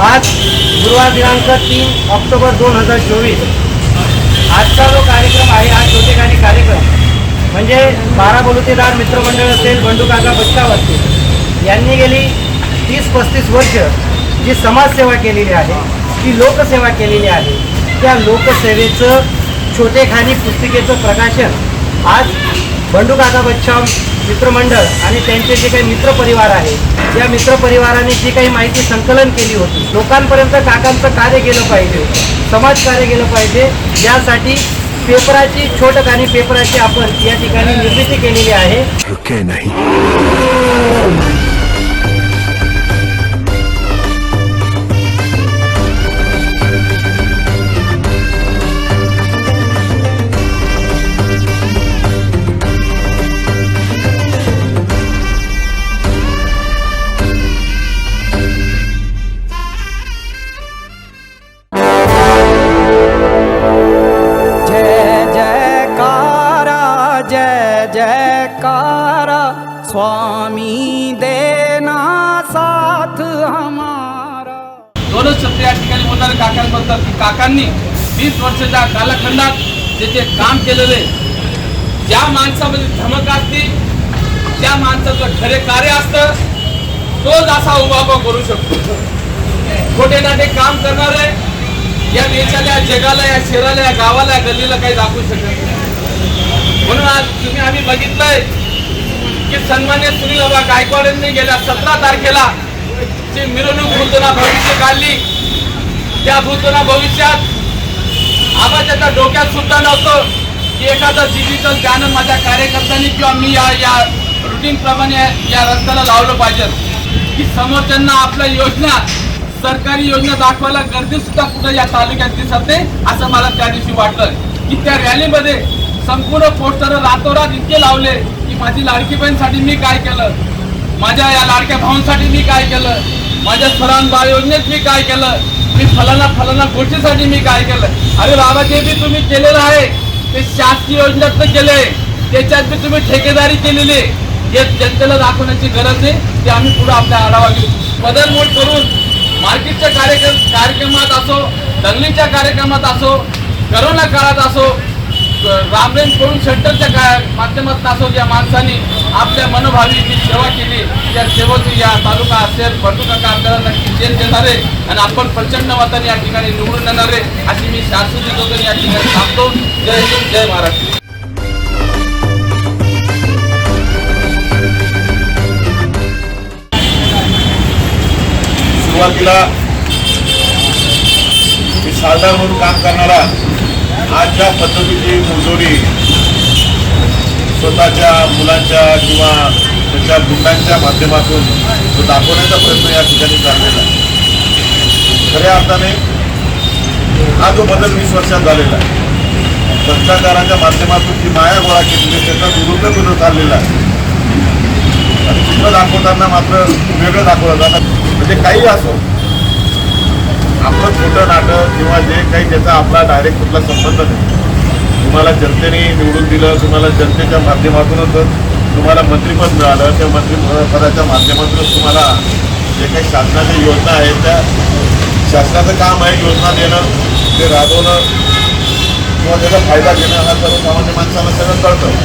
आज गुरुवार दिनांक तीन ऑक्टोबर दोन हजार चोवीस. आजचा जो कार्यक्रम आहे हा छोटेखानी कार्यक्रम म्हणजे बारा बलुतेदार मित्रमंडळ असेल बंडू काका बच्चाव असतील यांनी गेली तीस पस्तीस वर्ष जी समाजसेवा केलेली आहे ती लोकसेवा केलेली आहे त्या लोकसेवेचं छोटेखानी पुस्तिकेचं प्रकाशन आज बंडू काका बच्चाव मित्रमंडळ आणि त्यांचे जे काही मित्रपरिवार आहे या मित्रपरिवाराने जी काही माहिती संकलन केली होती लोकांपर्यंत काकांचं कार्य गेलं पाहिजे समाज कार्य गेलं पाहिजे यासाठी पेपराची छोटक आणि पेपराची आपण या ठिकाणी निर्मिती केलेली आहे. काकांबद्दल वीस वर्षाच्या कालखंडात जे जे काम केलेले ज्या माणसामध्ये धमक असते त्या माणसाचं खरे कार्य असतं तोच असा उभा करू शकतो. खोटे नाटे काम करणारे या देशाला या जगाला या शहराला या गावाला या गल्लीला काही दाखवू शकत नाही. म्हणून आज तुम्ही आम्ही बघितलंय की सन्मान्य सुनील बाबा गायकवाड यांनी गेल्या सतरा तारखेला जी मिरवणूक भूतना भविष्य काढली त्या भूतना भविष्यात आवाजाच्या डोक्यात सुद्धा नव्हतं की एखादं डिजिटल चॅनल माझ्या कार्यकर्त्यांनी किंवा मी या या रुटीनप्रमाणे या रस्त्याला लावलं पाहिजे. की समोरच्यांना आपल्या योजना सरकारी योजना दाखवायला गर्दी सुद्धा कुठं या तालुक्यात दिसत नाही असं मला त्या दिवशी वाटलं. की त्या रॅलीमध्ये संपूर्ण पोस्टर रातोरात इतके लावले की माझी लाडकी बहीणसाठी मी काय केलं? माझ्या या लाडक्या भाऊंसाठी मी काय केलं? माझ्या सरान बाळ योजनेत मी काय केलं? मी फलाना फलाना गोष्टीसाठी मी काय केलं? अरे बाबा जे बी तुम्ही केलेलं आहे. ते शासकीय योजनेत केले त्याच्यात बी तुम्ही ठेकेदारी केलेली आहे. हे जनतेला दाखवण्याची गरज आहे ते आम्ही पुढे आपल्या आढावा घेऊ. बदलमोड करून मार्केटच्या कार्यक्रम कार्यक्रमात असो दंगलीच्या कार्यक्रमात असो करोना काळात असो रामरेन करून सेंटरच्या काय माध्यमातून असो या माणसांनी आपल्या मनोभावी जी सेवा केली त्या सेवेची या तालुका असेल भरतुका आपल्याला नक्की चेन देणार आहे आणि आपण प्रचंड मताने या ठिकाणी निवडून येणार आहे अशी मी शाश्वती देतो या ठिकाणी सांगतो. जय हिंद जय महाराष्ट्र. सुरुवातीला मी साधा म्हणून काम करणारा आज ज्या पद्धतीची मुजोरी स्वतःच्या मुलांच्या किंवा त्यांच्या गुंडांच्या माध्यमातून तो दाखवण्याचा प्रयत्न या ठिकाणी चाललेला आहे. खऱ्या अर्थाने हा जो बदल वीस वर्षात झालेला आहे भ्रष्टाचाराच्या माध्यमातून जी माया गोळा केलेली त्याचा दुरुपयोग विरोध चाललेला आहे. आणि चित्र दाखवताना मात्र वेगळं दाखवलं जातं. म्हणजे काही असो आपलं छोटं नाटक किंवा जे काही त्याचा आपला डायरेक्ट कुठला संबंध नाही. तुम्हाला जनतेने निवडून दिलं तुम्हाला जनतेच्या माध्यमातूनच तुम्हाला मंत्रिपद मिळालं त्या मंत्रिपदाच्या माध्यमातूनच तुम्हाला जे काही शासनाच्या योजना आहेत त्या शासनाचं काम आहे योजना देणं ते राबवणं किंवा त्याचा फायदा घेणं हा सर्वसामान्य माणसाला सगळं कळतं.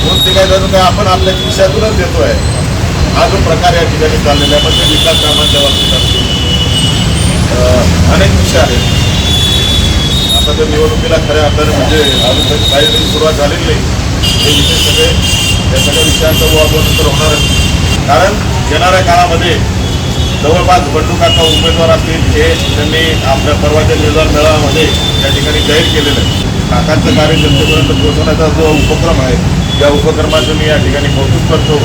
म्हणून ते काय झालं काय आपण आपल्या खिशातूनच आहे हा जो प्रकार या ठिकाणी चाललेला आहे पण ते विकास कामांच्या बाबतीत असतील अनेक विषय आहेत. आता त्या निवडणुकीला खऱ्या अर्थाने म्हणजे अजून तरी काही तरी सुरुवात झालेली नाही. हे विषय सगळे या सगळ्या विषयांचा वापर तर होणारच कारण येणाऱ्या काळामध्ये जवळपास बंडूकाचा उमेदवार असतील हे त्यांनी आपल्या परवाच्या निर्धार मेळाव्यामध्ये या ठिकाणी जाहीर केलेलं आहे. काकांचं कार्य जनतेपर्यंत पोहोचवण्याचा जो उपक्रम आहे या उपक्रमाचं मी या ठिकाणी कौतुक करतो.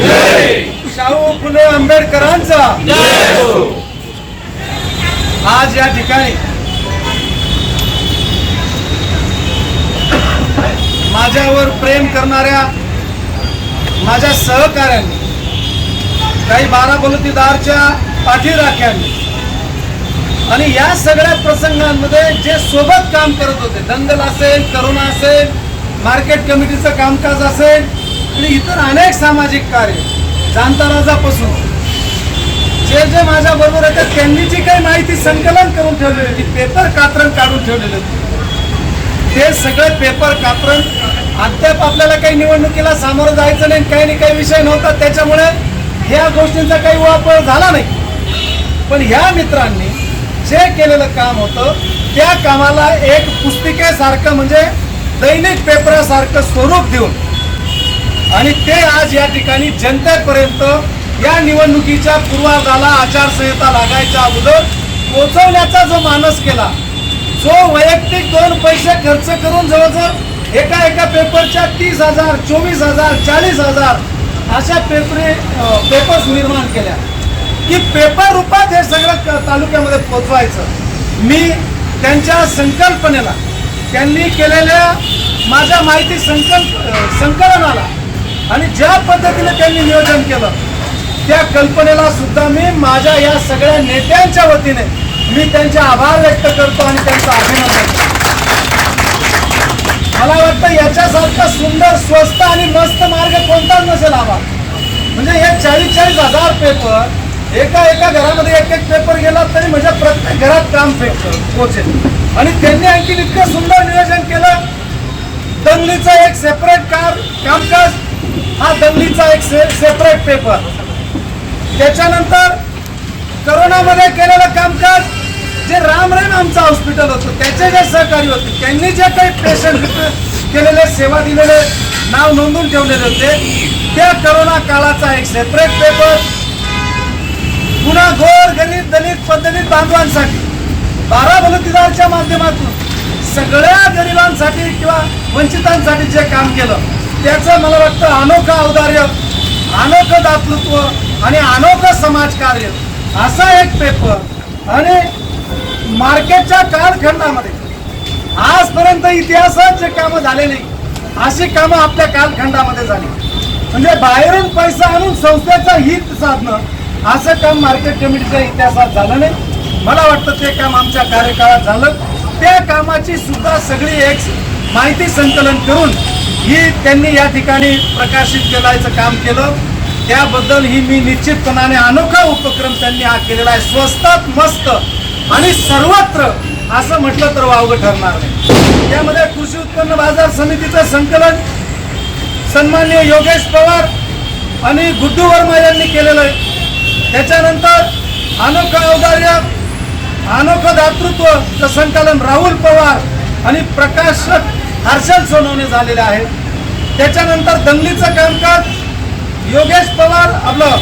शाहू फुले आंबेडकरांचा. आज या ठिकाणी माझ्यावर प्रेम करणाऱ्या माझ्या सहकाऱ्यांनी काही बारा बलुतीदारच्या पाठीराख्यांनी आणि या सगळ्या प्रसंगांमध्ये जे सोबत काम करत होते दंगल असेल करोना असेल मार्केट कमिटीचं कामकाज असेल आणि इतर अनेक सामाजिक कार्य जाणता राजापासून. जे जे माझ्या बरोबर येतात त्यांनी जी काही माहिती संकलन करून ठेवलेली होती पेपर कात्रण काढून ठेवलेले. होते ते सगळे पेपर कात्रण अद्याप आपल्याला काही निवडणुकीला सामोरं जायचं नाही काही नाही काही विषय नव्हता त्याच्यामुळे ह्या गोष्टींचा काही वापर झाला नाही. पण ह्या मित्रांनी जे केलेलं काम होतं त्या कामाला एक पुस्तिकेसारखं म्हणजे दैनिक पेपरासारखं स्वरूप देऊन आणि ते आज या ठिकाणी जनतेपर्यंत या निवडणुकीच्या पूर्वार्धाला आचारसंहिता लागायच्या अगोदर पोचवण्याचा जो मानस केला जो वैयक्तिक दोन पैसे खर्च करून जवळजवळ एका एका पेपरच्या तीस हजार चोवीस हजार चाळीस हजार अशा पेपरे पेपर्स निर्माण केल्या. की पेपर रूपात हे सगळं क- तालुक्यामध्ये पोचवायचं मी त्यांच्या संकल्पनेला त्यांनी केलेल्या माझ्या माहिती संकल्प संकलनाला आणि ज्या पद्धतीने त्यांनी नियोजन केलं त्या कल्पनेला सुद्धा मी माझ्या या सगळ्या नेत्यांच्या वतीने मी त्यांचे आभार व्यक्त करतो आणि त्यांचं अभिनंदन मला वाटतं याच्यासारखा सुंदर स्वस्त आणि मस्त मार्ग कोणताच नसेल आम्हाला म्हणजे हे चाळीस चाळीस हजार पेपर एका एका घरामध्ये एक एक पेपर गेला तरी म्हणजे प्रत्येक घरात काम फेक पोचेल. आणि त्यांनी आणखी इतकं सुंदर नियोजन केलं. दंगलीचं एक सेपरेट कार कामकाज हा दंगलीचा एक से, सेपरेट पेपर त्याच्यानंतर करोनामध्ये केलेलं कामकाज जे राम आमचं हॉस्पिटल होतं त्याचे जे सहकारी होते त्यांनी जे काही पेशंट केलेले सेवा दिलेले नाव नोंदून ठेवलेले होते त्या करोना काळाचा एक सेपरेट पेपर पुन्हा गोर गरीब दलित पद्धतीत बांधवांसाठी बारा बलुतीदारच्या माध्यमातून सगळ्या गरिबांसाठी किंवा वंचितांसाठी जे काम केलं त्याचं मला वाटतं अनोखं औदार्य अनोखं दातृत्व आणि अनोखं समाजकार्य असा एक पेपर आणि मार्केटच्या कालखंडामध्ये आजपर्यंत इतिहासात जे कामं झाले नाही अशी कामं आपल्या कालखंडामध्ये झाली. म्हणजे बाहेरून पैसा आणून संस्थेचं हित साधणं असं काम मार्केट कमिटीच्या इतिहासात झालं नाही. मला वाटतं ते काम आमच्या कार्यकाळात झालं. त्या कामाची सुद्धा सगळी एक माहिती संकलन करून ही त्यांनी या ठिकाणी प्रकाशित करायचं काम केलं. त्याबद्दल ही मी निश्चितपणाने अनोखा उपक्रम त्यांनी हा केलेला आहे. स्वस्तात मस्त आणि सर्वत्र असं म्हटलं तर वावगं ठरणार नाही. त्यामध्ये कृषी उत्पन्न बाजार समितीचं संकलन सन्मान्य योगेश पवार आणि गुड्डू वर्मा यांनी केलेलं आहे. त्याच्यानंतर अनोखं औदार्य अनोखं दातृत्व संकलन राहुल पवार आणि प्रकाशक हर्षल सोनवणे झालेले आहे त्याच्यानंतर दंगलीचं कामकाज योगेश पवार आपलं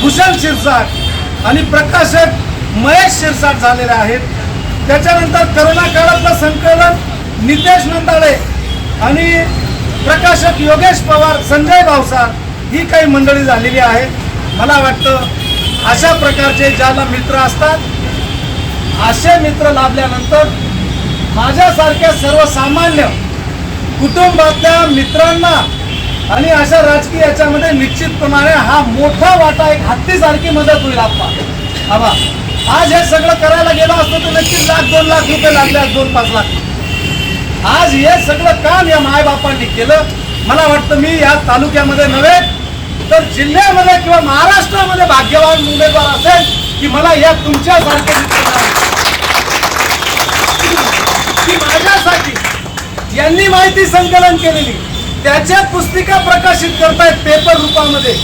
भूषण शिरसाट आणि प्रकाशक महेश शिरसाट झालेले आहेत. त्याच्यानंतर करोना काळातलं संकलन नितेश नंदाळे आणि प्रकाशक योगेश पवार संजय भावसार ही काही मंडळी झालेली आहे मला वाटतं अशा प्रकारचे ज्याला मित्र असतात असे मित्र लाभल्यानंतर माझ्यासारख्या सर्वसामान्य कुटुंबातल्या मित्रांना आणि अशा राजकीय याच्यामध्ये निश्चितपणाने हा मोठा वाटा एक हत्तीसारखी मदत होईल आपला आबा आज हे सगळं करायला गेलो असतो तर नक्कीच लाख दोन लाख रुपये लागले आज दोन पाच लाख. आज हे सगळं काम या मायबापांनी केलं. मला वाटतं मी या तालुक्यामध्ये नव्हे तर जिल्ह्यामध्ये किंवा महाराष्ट्रामध्ये भाग्यवान उमेदवार असेल की मला या तुमच्यासारखे की त्यांनी माहिती संकलन केलेली. त्याच्या पुस्तिका प्रकाशित करतायत पेपर रूपामध्ये.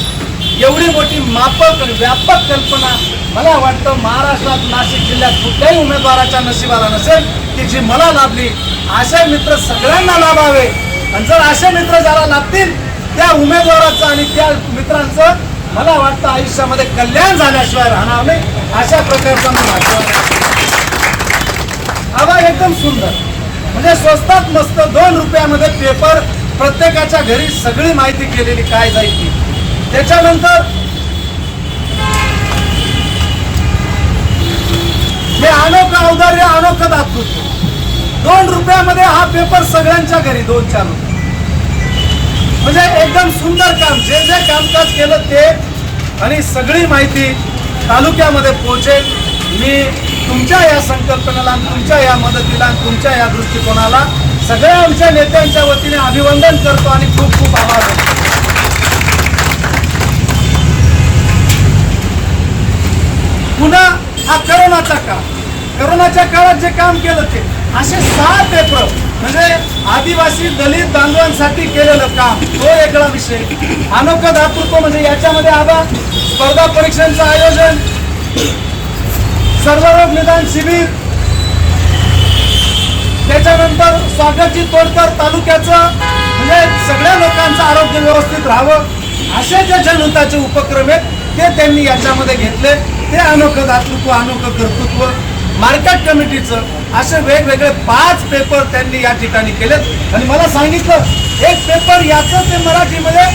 एवढी मोठी मापक आणि व्यापक कल्पना मला वाटतं महाराष्ट्रात नाशिक जिल्ह्यात कुठल्याही उमेदवाराच्या नशिबाला नसेल की जी मला लाभली असे मित्र सगळ्यांना लाभावे. आणि जर असे मित्र ज्याला लाभतील त्या उमेदवाराचं आणि त्या मित्रांचं मला वाटतं आयुष्यामध्ये कल्याण झाल्याशिवाय राहणार नाही. अशा प्रकारचा मी आवा एकदम सुंदर. म्हणजे स्वस्तात मस्त दोन रुपयामध्ये पेपर प्रत्येकाच्या घरी सगळी माहिती केलेली काय जाईल ती. त्याच्यानंतर हे अनोखं औदार्य अनोखं दाखवतो दोन रुपयामध्ये हा पेपर सगळ्यांच्या घरी दोन चार रुपये. म्हणजे एकदम सुंदर काम. जे जे कामकाज केलं ते आणि सगळी माहिती तालुक्यामध्ये पोहोचेल. मी तुमच्या या संकल्पनेला तुमच्या या मदतीला तुमच्या या दृष्टिकोनाला सगळ्या आमच्या नेत्यांच्या वतीने अभिवंदन करतो आणि खूप खूप आभार पुन्हा हा करोनाचा काळ. करोनाच्या काळात जे काम केलं ते असे सहा पेपर म्हणजे आदिवासी दलित बांधवांसाठी केलेलं काम तो वेगळा विषय. अनोखा दातृत्व म्हणजे याच्यामध्ये आबा स्पर्धा परीक्षांचं आयोजन सर्वरोग निदान शिबिर. त्याच्यानंतर स्वागतची तोडकर तालुक्याचं म्हणजे सगळ्या लोकांचं आरोग्य व्यवस्थित राहावं. असे जे जनहिताचे उपक्रम आहेत ते त्यांनी याच्यामध्ये घेतले. ते अनोखं दातृत्व अनोखं कर्तृत्व मार्केट कमिटीचं असे वेगवेगळे पाच पेपर त्यांनी या ठिकाणी केलेत. आणि मला सांगितलं एक पेपर याचं ते मराठीमध्ये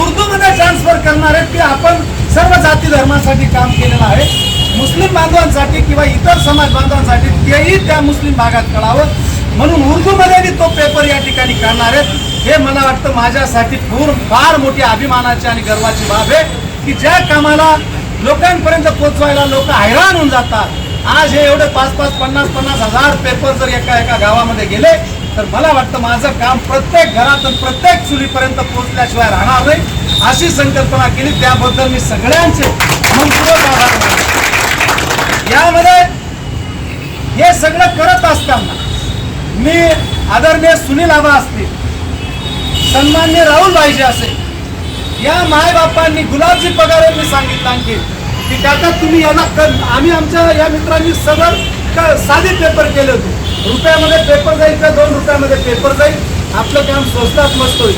उर्दूमध्ये ट्रान्सफर करणार आहेत की आपण सर्व जाती धर्मासाठी काम केलेलं आहे. मुस्लिम बांधवांसाठी किंवा इतर समाज बांधवांसाठी तेही त्या मुस्लिम भागात कळावं. म्हणून उर्दूमध्ये मी तो पेपर या ठिकाणी करणार आहे हे मला वाटतं माझ्यासाठी पूर्ण फार मोठी अभिमानाची आणि गर्वाची बाब आहे की ज्या कामाला लोकांपर्यंत पोचवायला लोक हैराण होऊन जातात. आज हे एवढे पाच पाच पन्नास पन्नास हजार पेपर जर एका एका गावामध्ये गेले तर मला वाटतं माझं काम प्रत्येक घरात प्रत्येक चुलीपर्यंत पोहोचल्याशिवाय राहणार नाही अशी संकल्पना केली. त्याबद्दल मी सगळ्यांचे मनपूर्वक आभार मानतो. यामध्ये हे सगळं करत असताना मी आदरणीय सुनील आबा असतील सन्मान्य राहुल पाहिजे असेल या मायबापांनी गुलाबजी पगार मी सांगितलं आणखी की काका तुम्ही याला आम्ही आमच्या या मित्रांनी सगळं साधे पेपर केले होते. रुपयामध्ये पेपर जाईल का? दोन रुपयामध्ये पेपर जाईल. आपलं काम स्वस्तात मस्त होईल.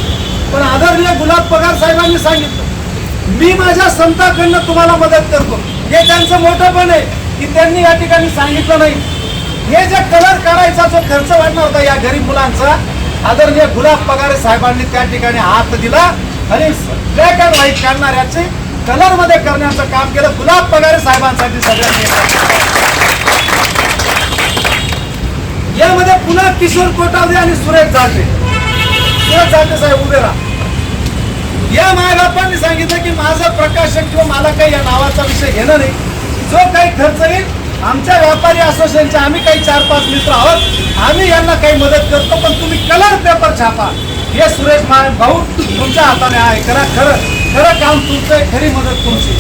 पण आदरणीय गुलाब पगार साहेबांनी सांगितलं मी माझ्या संताकडनं तुम्हाला मदत करतो. हे त्यांचं मोठं पण आहे. की त्यांनी या ठिकाणी सांगितलं नाही. हे जे कलर काढायचा जो खर्च वाढणार होता या गरीब मुलांचा आदरणीय गुलाब पगारे साहेबांनी त्या ठिकाणी हात दिला आणि ब्लॅक अँड व्हाईट काढणाऱ्याचे कलरमध्ये करण्याचं काम केलं. गुलाब पगारे साहेबांसाठी सगळ्यांनी यामध्ये पुन्हा किशोर कोटावदे आणि सुरेश जाते सुरेश जाते साहेब उभे राहा. या मायबापांनी सांगितलं की माझं प्रकाशन किंवा मला काही या नावाचा विषय घेणं नाही. जो काही खर्च येईल आमच्या व्यापारी असोसिएशनचे आम्ही काही चार पाच मित्र आहोत. आम्ही यांना काही मदत करतो पण तुम्ही कलर पेपर छापा. हे सुरेश माय भाऊ तुमच्या हाताने आहे. करा खरं खरं काम तुमचं आहे खरी मदत तुमची.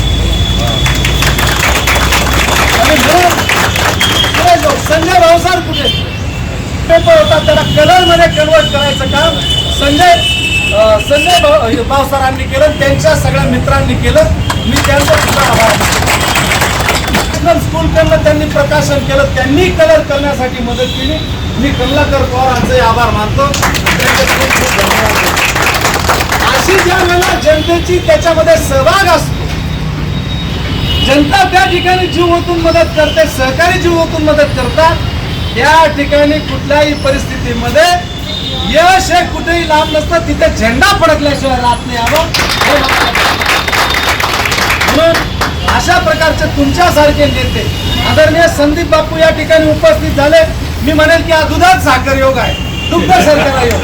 आणि म्हणून भाऊ संजय भाऊसार कुठे? पेपर होता त्याला कलरमध्ये कन्वर्ट करायचं काम. संजय संजय भाऊ भावसरांनी केलं त्यांच्या सगळ्या मित्रांनी केलं. मी त्यांचा सुद्धा आभार इंटरनॅशनल स्कूल कडनं त्यांनी प्रकाशन केलं. त्यांनी कलर करण्यासाठी मदत केली. मी कमलाकर पवारांचे आभार मानतो. अशी ज्या वेळेला जनतेची त्याच्यामध्ये सहभाग असतो जनता त्या ठिकाणी जीव ओतून मदत करते सहकारी जीव ओतून मदत करतात त्या ठिकाणी कुठल्याही परिस्थितीमध्ये यश हे कुठेही लांब नसतं. तिथे झेंडा फडकल्याशिवाय राहत नाही यावं म्हणून अशा प्रकारचे तुमच्यासारखे नेते आदरणीय संदीप बापू या ठिकाणी उपस्थित झाले. मी म्हणेल की हा दुधात साखर योग आहे. दुग्ध सरकार योग.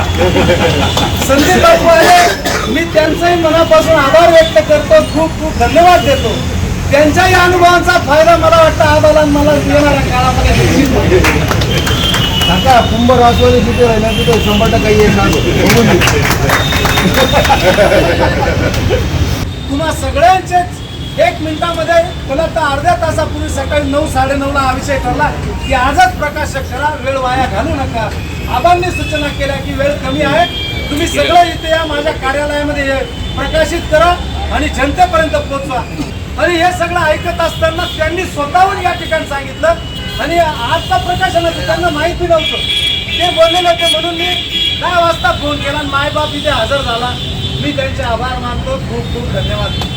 संदीप बापू आले मी त्यांचाही मनापासून आभार व्यक्त करतो. खूप खूप धन्यवाद देतो. त्यांच्याही अनुभवांचा फायदा मला वाटतं आणि मला येणाऱ्या काळामध्ये निश्चित. काका कुंभ राजवाडी जिथे राहिला तिथे शंभर टक्के ये घे. तुम्हा सगळ्यांचेच एक मिनिटामध्ये मला तर अर्ध्या तासापूर्वी सकाळी नऊ साडेनऊला हा विषय ठरला की आजच प्रकाशक करा वेळ वाया घालू नका. आबांनी सूचना केल्या की वेळ कमी आहे. तुम्ही सगळं इथे या माझ्या कार्यालयामध्ये प्रकाशित करा आणि जनतेपर्यंत पोहोचवा. आणि हे सगळं ऐकत असताना त्यांनी स्वतःहून या ठिकाणी सांगितलं आणि आजचा प्रकाशनाचं त्यांना माहिती नव्हतं. ते बोललेलं होते म्हणून मी दहा वाजता फोन केला आणि मायबाप इथे हजर झाला. मी त्यांचे आभार मानतो. खूप खूप धन्यवाद.